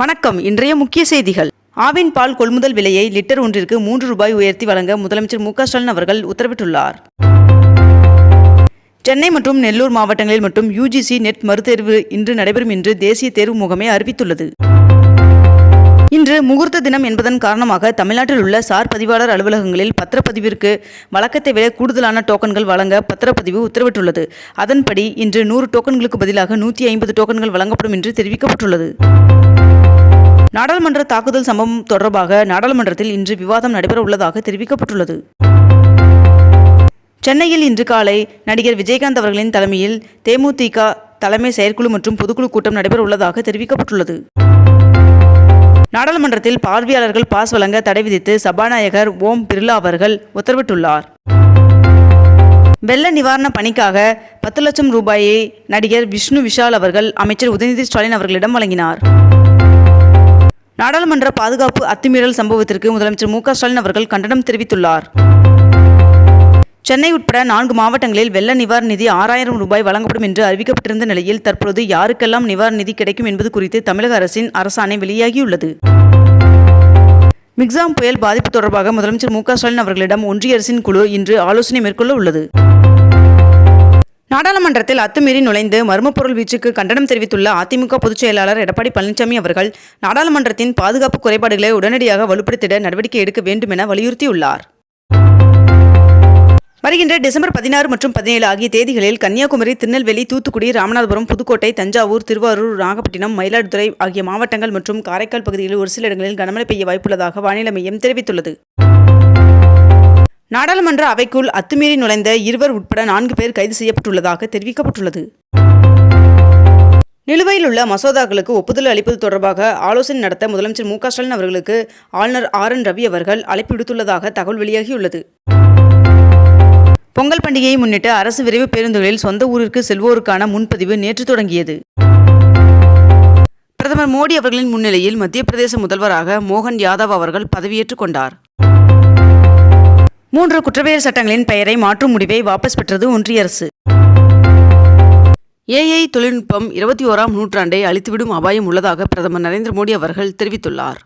வணக்கம். இன்றைய முக்கிய செய்திகள். ஆவின் பால் கொள்முதல் விலையை லிட்டர் ஒன்றிற்கு மூன்று ரூபாய் உயர்த்தி வழங்க முதலமைச்சர் மு ஸ்டாலின் அவர்கள் உத்தரவிட்டுள்ளார். சென்னை மற்றும் நெல்லூர் மாவட்டங்களில் மட்டும் யுஜிசி நெட் மறுதேர்வு இன்று நடைபெறும் என்று தேசிய தேர்வு முகமை அறிவித்துள்ளது. இன்று முகூர்த்த தினம் என்பதன் காரணமாக தமிழ்நாட்டில் உள்ள சார் பதிவாளர் அலுவலகங்களில் பத்திரப்பதிவிற்கு வழக்கத்தை விட கூடுதலான டோக்கன்கள் வழங்க பத்திரப்பதிவு உத்தரவிட்டுள்ளது. அதன்படி இன்று நூறு டோக்கன்களுக்கு பதிலாக நூற்றி ஐம்பது டோக்கன்கள் வழங்கப்படும் என்று தெரிவிக்கப்பட்டுள்ளது. நாடாளுமன்ற தாக்குதல் சம்பவம் தொடர்பாக நாடாளுமன்றத்தில் இன்று விவாதம் நடைபெற உள்ளதாக தெரிவிக்கப்பட்டுள்ளது. சென்னையில் இன்று காலை நடிகர் விஜயகாந்த் அவர்களின் தலைமையில் தேமுதிக தலைமை செயற்குழு மற்றும் பொதுக்குழு கூட்டம் நடைபெற உள்ளதாக தெரிவிக்கப்பட்டுள்ளது. நாடாளுமன்றத்தில் பார்வையாளர்கள் பாஸ் வழங்க தடை விதித்து சபாநாயகர் ஓம் பிர்லா அவர்கள் உத்தரவிட்டுள்ளார். வெள்ள நிவாரண பணிக்காக பத்து லட்சம் ரூபாயை நடிகர் விஷ்ணு விஷால் அவர்கள் அமைச்சர் உதயநிதி ஸ்டாலின் அவர்களிடம் வழங்கினார். நாடாளுமன்ற பாதுகாப்பு அத்துமீறல் சம்பவத்திற்கு முதலமைச்சர் மு ஸ்டாலின் அவர்கள் கண்டனம் தெரிவித்துள்ளார். சென்னை உட்பட நான்கு மாவட்டங்களில் வெள்ள நிவாரண நிதி ஆறாயிரம் ரூபாய் வழங்கப்படும் என்று அறிவிக்கப்பட்டிருந்த நிலையில் தற்போது யாருக்கெல்லாம் நிவாரண நிதி கிடைக்கும் என்பது குறித்து தமிழக அரசின் அரசாணை வெளியாகியுள்ளது. மிக்ஸாம் புயல் பாதிப்பு தொடர்பாக முதலமைச்சர் மு ஸ்டாலின் அவர்களிடம் ஒன்றிய அரசின் குழு இன்று ஆலோசனை மேற்கொள்ள உள்ளது. சட்டமன்றத்தில் அத்துமீறி நுழைந்து மர்மப்பொருள் வீச்சுக்கு கண்டனம் தெரிவித்துள்ள அதிமுக பொதுச் செயலாளர் எடப்பாடி பழனிசாமி அவர்கள் நாடாளுமன்றத்தின் பாதுகாப்பு குறைபாடுகளை உடனடியாக வலுப்படுத்திட நடவடிக்கை எடுக்க வேண்டும் என வலியுறுத்தியுள்ளார். வருகின்ற டிசம்பர் பதினாறு மற்றும் பதினேழு ஆகிய தேதிகளில் கன்னியாகுமரி திருநெல்வேலி தூத்துக்குடி ராமநாதபுரம் புதுக்கோட்டை தஞ்சாவூர் திருவாரூர் நாகப்பட்டினம் மயிலாடுதுறை ஆகிய மாவட்டங்கள் மற்றும் காரைக்கால் பகுதிகளில் ஒரு சில இடங்களில் கனமழை பெய்ய வாய்ப்புள்ளதாக வானிலை மையம் தெரிவித்துள்ளது. நாடாளுமன்ற அவைக்குள் அத்துமீறி நுழைந்த இருவர் உட்பட நான்கு பேர் கைது செய்யப்பட்டுள்ளதாக தெரிவிக்கப்பட்டுள்ளது. நிலுவையில் உள்ள மசோதாக்களுக்கு ஒப்புதல் அளிப்பது தொடர்பாக ஆலோசனை நடத்த முதலமைச்சர் மு ஸ்டாலின் அவர்களுக்கு ஆளுநர் ஆர் என் ரவி அவர்கள் அழைப்பு விடுத்துள்ளதாக தகவல் வெளியாகியுள்ளது. பொங்கல் பண்டிகையை முன்னிட்டு அரசு விரைவு பேருந்துகளில் சொந்த ஊரிற்கு செல்வோருக்கான முன்பதிவு நேற்று தொடங்கியது. பிரதமர் மோடி அவர்களின் முன்னிலையில் மத்திய பிரதேச முதல்வராக மோகன் யாதவ் அவர்கள் பதவியேற்றுக் கொண்டார். மூன்று குற்றவியல் சட்டங்களின் பெயரை மாற்றும் முடிவை வாபஸ் பெற்றது ஒன்றிய அரசு. ஏஐ தொழில்நுட்பம் இருபத்தி ஓராம் நூற்றாண்டை அழித்துவிடும் அபாயம் உள்ளதாக பிரதமர் நரேந்திர மோடி அவர்கள் தெரிவித்துள்ளார்.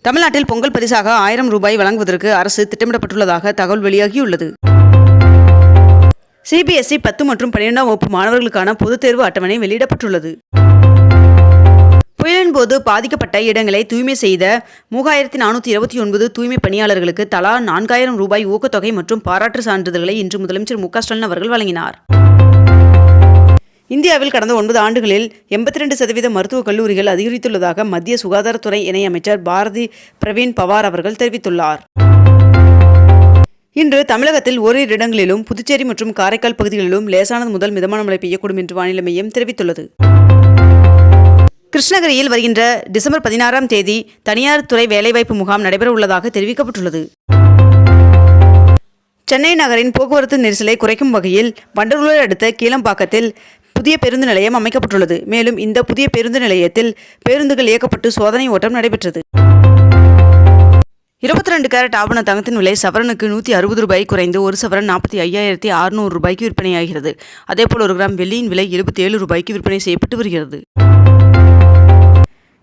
தமிழ்நாட்டில் பொங்கல் பரிசாக ஆயிரம் ரூபாய் வழங்குவதற்கு அரசு திட்டமிடப்பட்டுள்ளதாக தகவல் வெளியாகியுள்ளது. சிபிஎஸ்இ பத்து மற்றும் பன்னிரெண்டாம் வகுப்பு மாணவர்களுக்கான பொதுத் தேர்வு அட்டவணை வெளியிடப்பட்டுள்ளது. புயலின் போது பாதிக்கப்பட்ட இடங்களை தூய்மை செய்த மூவாயிரத்தி நானூற்றி இருபத்தி ஒன்பது தூய்மை பணியாளர்களுக்கு தலா நான்காயிரம் ரூபாய் ஊக்கத்தொகை மற்றும் பாராட்டு சான்றிதழ்களை இன்று முதலமைச்சர் மு க ஸ்டாலின் அவர்கள் வழங்கினார். இந்தியாவில் கடந்த ஒன்பது ஆண்டுகளில் எண்பத்தி ரெண்டு சதவீத மருத்துவக் கல்லூரிகள் அதிகரித்துள்ளதாக மத்திய சுகாதாரத்துறை இணையமைச்சர் பாரதி பிரவீன் பவார் அவர்கள் தெரிவித்துள்ளார். இன்று தமிழகத்தில் ஓரிரு இடங்களிலும் புதுச்சேரி மற்றும் காரைக்கால் பகுதிகளிலும் லேசானது முதல் மிதமான மழை பெய்யக்கூடும் என்று வானிலை மையம் தெரிவித்துள்ளது. கிருஷ்ணகிரியில் வருகின்ற டிசம்பர் பதினாறாம் தேதி தனியார் துறை வேலைவாய்ப்பு முகாம் நடைபெற உள்ளதாக தெரிவிக்கப்பட்டுள்ளது. சென்னை நகரின் போக்குவரத்து நெரிசலை குறைக்கும் வகையில் வண்டலூரை அடுத்த கீழம்பாக்கத்தில் புதிய பேருந்து நிலையம் அமைக்கப்பட்டுள்ளது. மேலும் இந்த புதிய பேருந்து நிலையத்தில் பேருந்துகள் இயக்கப்பட்டு சோதனை ஓட்டம் நடைபெற்றது. இருபத்தி ரெண்டு கேரட் ஆபண தங்கத்தின் விலை சவரனுக்கு நூற்றி அறுபது ரூபாய் குறைந்து ஒரு சவரன் நாற்பத்தி ஐயாயிரத்தி அறுநூறு ரூபாய்க்கு விற்பனையாகிறது. அதேபோல் ஒரு கிராம் வெள்ளியின் விலை எழுபத்தி ஏழு ரூபாய்க்கு விற்பனை செய்யப்பட்டு வருகிறது.